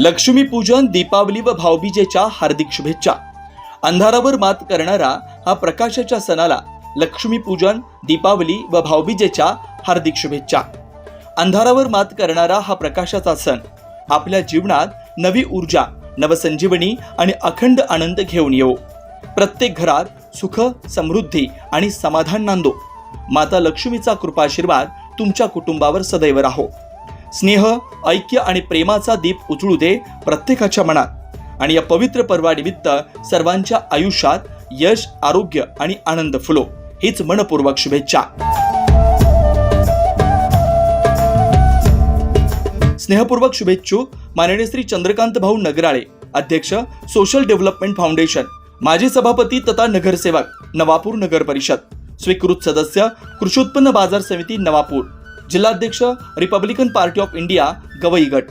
लक्ष्मीपूजन दीपावली व भाऊबीजेच्या हार्दिक शुभेच्छा. अंधारावर मात करणारा हा प्रकाशाच्या सणाला लक्ष्मीपूजन दीपावली व भाऊबीजेच्या हार्दिक शुभेच्छा. अंधारावर मात करणारा हा प्रकाशाचा सण. आपल्या जीवनात नवी ऊर्जा नवसंजीवनी आणि अखंड आनंद घेऊन येऊ प्रत्येक घरात सुख समृद्धी आणि समाधान नांदो. माता लक्ष्मीचा कृपाशीर्वाद तुमच्या कुटुंबावर सदैव राहो. स्नेह ऐक्य आणि प्रेमाचा दीप उचळू दे प्रत्येकाच्या मनात. आणि या पवित्र पर्वानिमित्त सर्वांच्या आयुष्यात यश आरोग्य आणि आनंद फुलो. हीच मनपूर्वक शुभेच्छा. स्नेहपूर्वक शुभेच्छुक माननीय श्री चंद्रकांत भाऊ नगराळे अध्यक्ष सोशल डेव्हलपमेंट फाउंडेशन माजी सभापती तथा नगरसेवक नवापूर नगर परिषद स्वीकृत सदस्य कृषी उत्पन्न बाजार समिती नवापूर. जिल्हाध्यक्ष Republican party of India Gavai गट